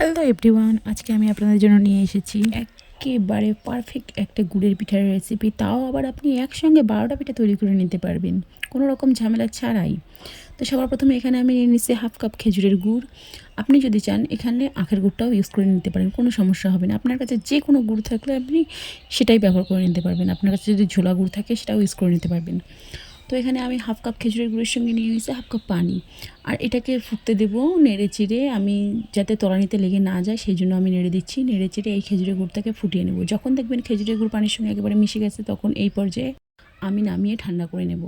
Hello everyone আজকে আমি আপনাদের জন্য নিয়ে এসেছি একেবারে পারফেক্ট একটা গুড়ের পিঠার রেসিপি তাও আবার আপনি একসঙ্গে বারোটা পিঠা তৈরি করে নিতে পারবেন। কোনো রকম ঝামেলা ছাড়াই। তো সবার প্রথমে এখানে আমি নিয়ে নিচ্ছি হাফ কাপ খেজুরের গুড়। আপনি যদি চান, এখানে আখের গুড়টাও ইউজ করে নিতে পারেন, কোনো সমস্যা হবে না। আপনার কাছে যে কোনো গুড় থাকলে আপনি সেটাই ব্যবহার করে নিতে পারবেন। আপনার কাছে যদি ঝোলা গুড় থাকে, সেটাও ইউজ করে নিতে পারবেন। তো এখানে আমি হাফ কাপ খেজুরের গুঁড়ের সঙ্গে নিয়ে নিয়েছি হাফ কাপ পানি। আর এটাকে ফুটতে দেবো নেড়ে চিড়ে। আমি যাতে তরানিতে লেগে না যায়, সেই জন্য আমি নেড়ে দিচ্ছি। নেড়ে চিড়ে এই খেজুরের গুঁড়টাকে ফুটিয়ে নেব। যখন দেখবেন খেজুরের গুঁড় পানির সঙ্গে একেবারে মিশে গেছে, তখন এই পর্যায়ে আমি নামিয়ে ঠান্ডা করে নেব।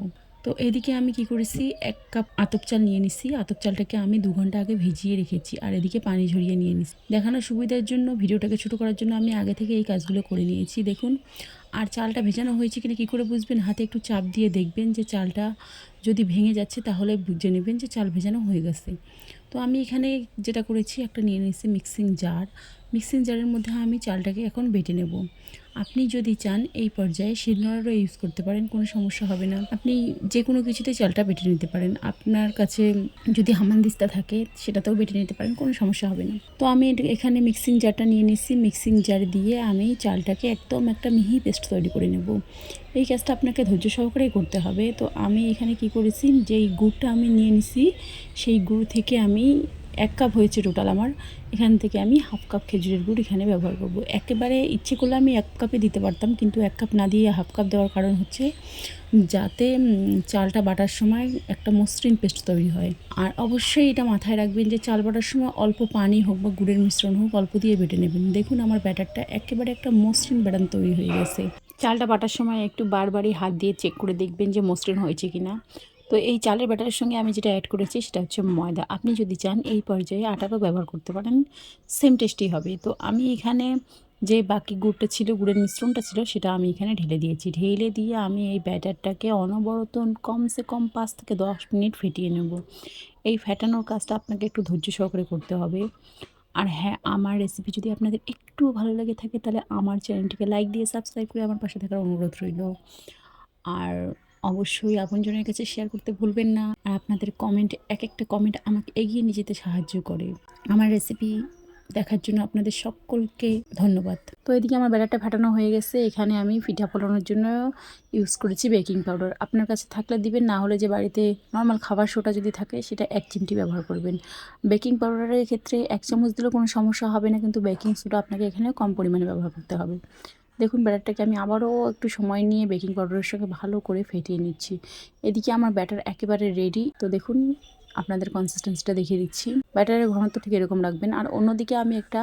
তো এদিকে আমি কি করেছি, এক কাপ আতপ চাল নিয়ে নিছি। আতপ চালটাকে আমি দু ঘণ্টা আগে ভিজিয়ে রেখেছি আর এদিকে পানি ঝরিয়ে নিয়ে নিছি। দেখানোর সুবিধার জন্য, ভিডিওটাকে ছোটো করার জন্য আমি আগে থেকে এই কাজগুলো করে নিয়েছি। দেখুন, আর চালটা ভেজানো হয়েছে কিনা কী করে বুঝবেন? হাতে একটু চাপ দিয়ে দেখবেন যে চালটা যদি ভেঙে যাচ্ছে তাহলে বুঝে নেবেন যে চাল ভেজানো হয়ে গেছে। তো আমি এখানে যেটা করেছি, একটা নিয়ে নিয়েছি মিক্সিং জার মিক্সিং জারের মধ্যে আমি চালটাকে এখন বেটে নেব। আপনি যদি চান এই পর্যায়ে শিলনোড়ারও ইউজ করতে পারেন, কোনো সমস্যা হবে না। আপনি যে কোনো কিছুতে চালটা বেটে নিতে পারেন। আপনার কাছে যদি হামানদিস্তা থাকে, সেটাতেও বেটে নিতে পারেন, কোনো সমস্যা হবে না। তো আমি এখানে মিক্সিং জারটা নিয়ে নিচ্ছি মিক্সিং জার দিয়ে আমি চালটাকে একদম একটা মিহি পেস্ট তৈরি করে নেব। এই কাজটা আপনাকে ধৈর্য সহকারেই করতে হবে। তো আমি এখানে কি করেছি, যেই গুড়টা আমি নিয়ে নিছি, সেই গুড় থেকে আমি এক কাপ হয়েছে টোটাল আমার। এখান থেকে আমি হাফ কাপ খেজুরের গুড় এখানে ব্যবহার করব। একেবারে ইচ্ছে করলে আমি এক কাপে দিতে পারতাম, কিন্তু এক কাপ না দিয়ে হাফ কাপ দেওয়ার কারণ হচ্ছে যাতে চালটা বাটার সময় একটা মসৃণ পেস্ট তৈরি হয়। আর অবশ্যই এটা মাথায় রাখবেন যে চাল বাটার সময় অল্প পানি হোক বা গুড়ের মিশ্রণ হোক, অল্প দিয়ে বেটে নেবেন। দেখুন আমার ব্যাটারটা একেবারে একটা মসৃণ ব্যাটার তৈরি হয়ে গেছে। চালটা বাটার সময় একটু বারবারই হাত দিয়ে চেক করে দেখবেন যে মসৃণ হয়েছে কিনা। তো এই চালের ব্যাটারের সঙ্গে আমি যেটা অ্যাড করেছি সেটা হচ্ছে ময়দা। আপনি যদি চান, এই পর্যায়ে আটারও ব্যবহার করতে পারেন। সেম টেস্টি হবে। তো আমি এখানে যে বাকি গুড়টা ছিল, গুড়ের মিশ্রণটা ছিল, সেটা আমি এখানে ঢেলে দিয়েছি। ঢেলে দিয়ে আমি এই ব্যাটারটাকে অনবরত কমসে কম পাঁচ থেকে দশ মিনিট ফেটিয়ে নেব। এই ফেটানোর কাজটা আপনাকে একটু ধৈর্য সহকারে করতে হবে। আর হ্যাঁ আমার রেসিপি যদি আপনাদের একটু ভালো লেগে থাকে, তাহলে আমার চ্যানেলটিকে লাইক দিয়ে সাবস্ক্রাইব করে আমার পাশে থাকার অনুরোধ রইল। আর অবশ্যই আপনজনের কাছে শেয়ার করতে ভুলবেন না। আর আপনাদের কমেন্ট এক একটা কমেন্ট আমাকে এগিয়ে নিয়ে যেতে সাহায্য করে। আমার রেসিপি দেখার জন্য আপনাদের সকলকে ধন্যবাদ। তো এদিকে আমার ব্যাটারটা ফাটানো হয়ে গেছে। এখানে আমি পিঠা ফোলানোর জন্য ইউজ করেছি বেকিং পাউডার আপনার কাছে থাকলে দিবেন, না হলে যে বাড়িতে নর্মাল খাবার সোটা যদি থাকে, সেটা এক চিমটি ব্যবহার করবেন। বেকিং পাউডারের ক্ষেত্রে এক চামচ দিলেও কোনো সমস্যা হবে না, কিন্তু বেকিং সোডা আপনাকে এখানে কম পরিমাণে ব্যবহার করতে হবে। দেখুন, ব্যাটারটাকে আমি আবারও একটু সময় নিয়ে বেকিং পাউডারের সঙ্গে ভালো করে ফেটিয়ে নিচ্ছি। এদিকে আমার ব্যাটার একেবারে রেডি তো দেখুন, আপনাদের কনসিস্টেন্সিটা দেখিয়ে দিচ্ছি। ব্যাটারের ঘনত্ব ঠিক এরকম রাখবেন। আর অন্যদিকে আমি একটা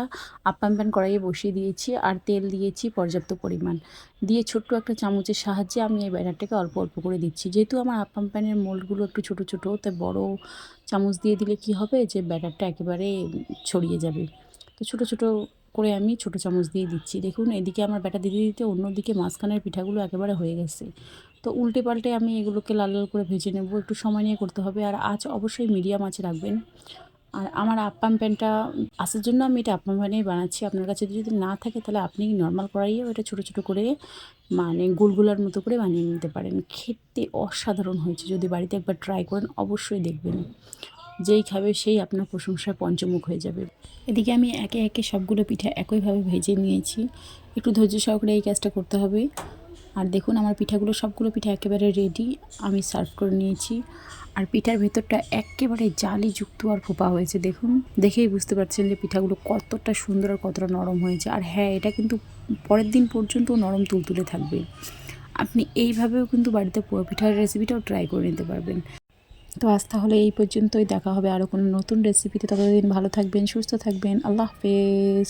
আপ্পাম প্যান কড়াইয়ে বসিয়ে দিয়েছি আর তেল দিয়েছি পর্যাপ্ত পরিমাণ। দিয়ে ছোট্ট একটা চামচের সাহায্যে আমি এই ব্যাটারটাকে অল্প অল্প করে দিচ্ছি। যেহেতু আমার আপ্পাম প্যানের মোল্ডগুলো একটু ছোটো ছোটো, তাই বড় চামচ দিয়ে দিলে কি হবে? যে ব্যাটারটা একেবারে ছড়িয়ে যাবে। তো ছোটো ছোটো করে আমি ছোটো চামচ দিয়ে দিচ্ছি। দেখুন, এদিকে আমার ব্যাটা দিতে দিতে অন্যদিকে মাঝখানের পিঠাগুলো একেবারে হয়ে গেছে। তো উল্টে পাল্টে আমি এগুলোকে লাল লাল করে ভেজে নেব। একটু সময় নিয়ে করতে হবে আর আঁচ অবশ্যই মিডিয়াম আঁচে রাখবেন। আর আমার আপ্পাম প্যানটা আসার জন্য আমি এটা আপ্পাম প্যানেই বানাচ্ছি। আপনার কাছে যদি না থাকে তাহলে আপনি নর্মাল কড়াইয়েও এটা ছোটো ছোটো করে মানে গুলগুলার মতো করে বানিয়ে নিতে পারেন। খেতে অসাধারণ হয়েছে। যদি বাড়িতে একবার ট্রাই করেন, অবশ্যই দেখবেন। যেই খাবে সেই আপনার প্রশংসা পঞ্চমুখ হয়ে যাবে। এদিকে আমি একে একে সবগুলো পিঠা একইভাবে ভেজে নিয়েছি। একটু ধৈর্য সহকারে এই কাজটা করতে হবে। আর দেখুন, আমার পিঠাগুলো, সবগুলো পিঠা একেবারে রেডি আমি সার্ভ করে নিয়েছি। আর পিঠার ভেতরটা একেবারে জালিযুক্ত আর ফোপা হয়েছে, দেখুন। দেখেই বুঝতে পারছেন যে পিঠাগুলো কতটা সুন্দর আর কতটা নরম হয়েছে। আর হ্যাঁ এটা কিন্তু পরের দিন পর্যন্ত নরম তুলতুলে থাকবে। আপনি এইভাবেও কিন্তু বাড়িতে পিঠার রেসিপিটাও ট্রাই করে নিতে পারবেন। তো আজ তাহলে এই পর্যন্তই। দেখা হবে আরও কোনো নতুন রেসিপিতে ততদিন ভালো থাকবেন, সুস্থ থাকবেন। আল্লাহ হাফেজ।